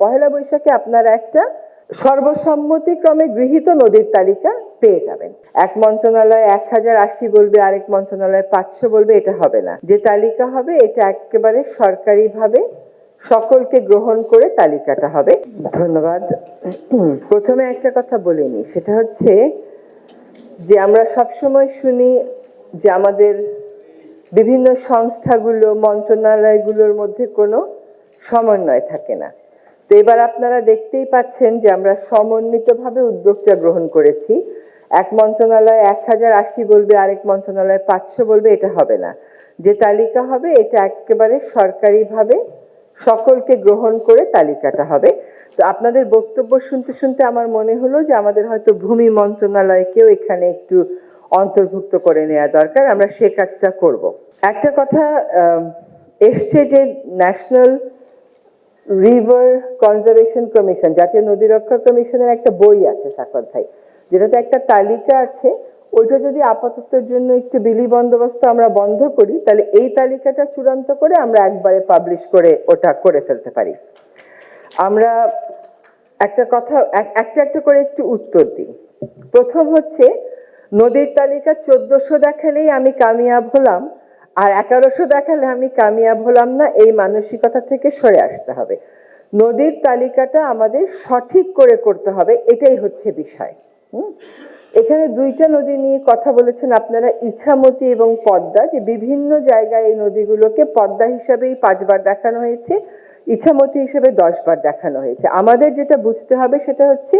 পহেলা বৈশাখে আপনারা একটা সর্বসম্মতিক্রমে গৃহীত নদীর তালিকা পেয়ে যাবেন। এক মন্ত্রণালয় এক হাজার আশি বলবে, আরেক মন্ত্রণালয় পাঁচশো বলবে, এটা হবে না। যে তালিকা হবে, এটা একেবারে সরকারিভাবে সকলকে গ্রহণ করে তালিকাটা হবে। ধন্যবাদ। প্রথমে একটা কথা বলে নিই, সেটা হচ্ছে যে আমরা সবসময় শুনি যে আমাদের বিভিন্ন সংস্থাগুলো, মন্ত্রণালয়গুলোর মধ্যে কোনো সমন্বয় থাকে না। এবার আপনারা দেখতেই পাচ্ছেন যে আমরা সমন্বিতভাবে উদ্যোগটা গ্রহণ করেছি। এক মন্ত্রণালয় এক হাজার আশি বলবে, আরেক মন্ত্রণালয় পাঁচশো বলবে, এটা হবে না। যে তালিকা হবে, এটা একেবারে সরকারিভাবে সকলকে গ্রহণ করে তালিকাটা হবে। তো আপনাদের বক্তব্য শুনতে শুনতে আমার মনে হলো যে আমাদের হয়তো ভূমি মন্ত্রণালয়কেও এখানে একটু অন্তর্ভুক্ত করে নেওয়া দরকার, আমরা সে কাজটা করব। একটা কথা এসছে যে ন্যাশনাল রিভার কনজারভেশন কমিশন জাতীয় নদী রক্ষা কমিশনের একটা বই আছে সাকর ভাই, যেটাতে একটা তালিকা আছে। ওইটা যদি আপাততের জন্য একটু বিলি বন্দোবস্ত আমরা বন্ধ করি, তাহলে এই তালিকাটা চূড়ান্ত করে আমরা একবারে পাবলিশ করে ওটা করে ফেলতে পারি। আমরা একটা কথা, এক- একটা একটা করে একটু উত্তর দিই। প্রথম হচ্ছে, নদীর তালিকা চোদ্দশো দেখালেই আমি কামিয়াব হলাম। আর একাদশ দেখালে আমি কামিয়াব হলাম না, এই মানসিকতা থেকে সরে আসতে হবে। নদীর তালিকাটা আমাদের সঠিক করে করতে হবে, এটাই হচ্ছে বিষয়? এখানে দুইটা নদী নিয়ে কথা বলেছেন আপনারা, ইছামতি এবং পদ্মা, যে বিভিন্ন জায়গায় এই নদীগুলোকে পদ্মা হিসাবেই পাঁচবার দেখানো হয়েছে, ইছামতি হিসেবে দশবার দেখানো হয়েছে। আমাদের যেটা বুঝতে হবে সেটা হচ্ছে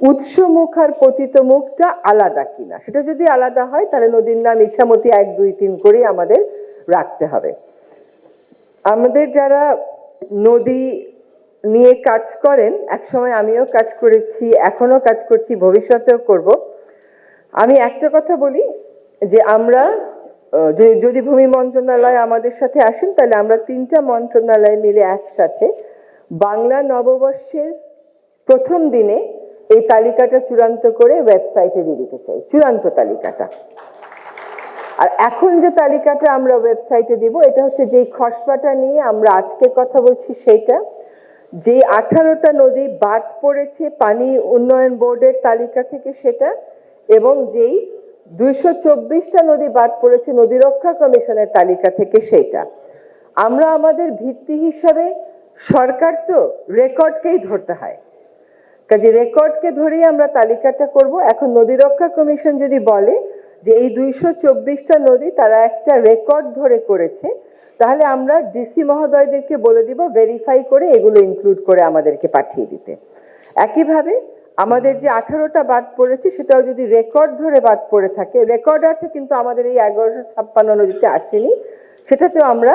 উৎস মুখ আর পতিত মুখটা আলাদা কিনা? সেটা যদি আলাদা হয়, তাহলে নদীর নাম ইছামতি এক, দুই, তিন করেই আমাদের রাখতে হবে। আমাদের যারা নদী নিয়ে কাজ করেন, একসময় আমিও কাজ করেছি এখনও কাজ করছি, ভবিষ্যতেও করব। আমি একটা কথা বলি, যে আমরা যদি ভূমি মন্ত্রণালয় আমাদের সাথে আসেন, তাহলে আমরা তিনটা মন্ত্রণালয় মিলে একসাথে বাংলা নববর্ষের প্রথম দিনে এই তালিকাটা চূড়ান্ত করে ওয়েবসাইটে দিয়ে দিতে চাই। চূড়ান্ত তালিকাটা। আর এখন যে তালিকাটা আমরা ওয়েবসাইটে দিব, এটা হচ্ছে যেই খসড়াটা নিয়ে আমরা আজকে কথা বলছি সেইটা। যে আঠারোটা নদী বাদ পড়েছে পানি উন্নয়ন বোর্ডের তালিকা থেকে সেটা, এবং যেই দুইশো চব্বিশটা নদী বাদ পড়েছে নদী রক্ষা কমিশনের তালিকা থেকে সেটা আমরা আমাদের ভিত্তি হিসাবে সরকার তো রেকর্ডকেই ধরতে হয়। কাজে রেকর্ডকে ধরেই আমরা তালিকাটা করব। এখন নদী রক্ষা কমিশন যদি বলে যে এই দুইশো চব্বিশটা নদী তারা একটা রেকর্ড ধরে করেছে, তাহলে আমরা ডিসি মহোদয়দেরকে বলে দিব ভেরিফাই করে এগুলো ইনক্লুড করে আমাদেরকে পাঠিয়ে দিতে। একইভাবে আমাদের যে আঠারোটা বাদ পড়েছে, সেটাও যদি রেকর্ড ধরে বাদ পড়ে থাকে, রেকর্ড আছে কিন্তু আমাদের এই এগারোশো ছাপ্পান্ন নদীতে আসেনি, সেটাতেও আমরা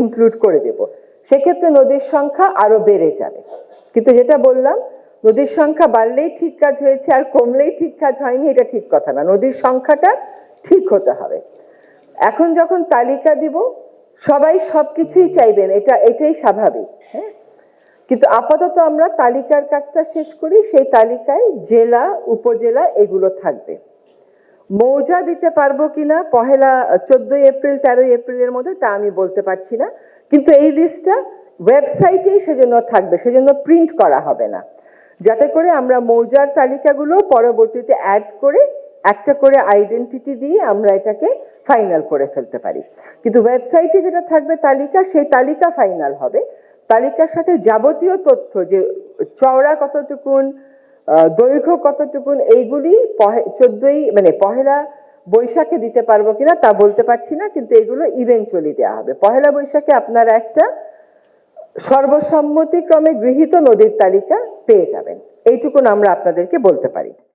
ইনক্লুড করে দেব। সেক্ষেত্রে নদীর সংখ্যা আরও বেড়ে যাবে। কিন্তু যেটা বললাম নদীর সংখ্যা বাড়লেই ঠিক কাজ হয়েছে আর কমলেই ঠিক কাজ হয়নি, এটা ঠিক কথা না। নদীর সংখ্যাটা ঠিক হতে হবে। এখন যখন তালিকা দিব, সবাই সব কিছুই চাইবেন, এটা, এটাই স্বাভাবিক হ্যাঁ? কিন্তু আপাতত আমরা তালিকার কাজটা শেষ করি, সেই তালিকায় জেলা, উপজেলা এগুলো থাকবে। মৌজা দিতে পারব কিনা, পহেলা চোদ্দই এপ্রিল, তেরোই এপ্রিলের মধ্যে, তা আমি বলতে পারছি না। কিন্তু এই লিস্টটা ওয়েবসাইটেই সেজন্য থাকবে, সেজন্য প্রিন্ট করা হবে না। যাতে করে আমরা মৌজার তালিকাগুলো পরবর্তীতে অ্যাড করে একটা করে আইডেন্টিটি দিয়ে আমরা এটাকে ফাইনাল করে ফেলতে পারি। কিন্তু ওয়েবসাইটে যেটা থাকবে তালিকা, সেই তালিকা ফাইনাল হবে। তালিকার সাথে যাবতীয় তথ্য যে চওড়া কতটুকুন দৈর্ঘ্য কতটুকুন, এইগুলি চোদ্দই মানে পহেলা বৈশাখে দিতে পারব কিনা তা বলতে পারছি না, কিন্তু এগুলো ইভেন্চুয়ালি দেওয়া হবে। পহেলা বৈশাখে আপনারা একটা সর্বসম্মতিক্রমে গৃহীত নদীর তালিকা পেয়ে যাবেন। এইটুকুন আমরা আপনাদেরকে বলতে পারি।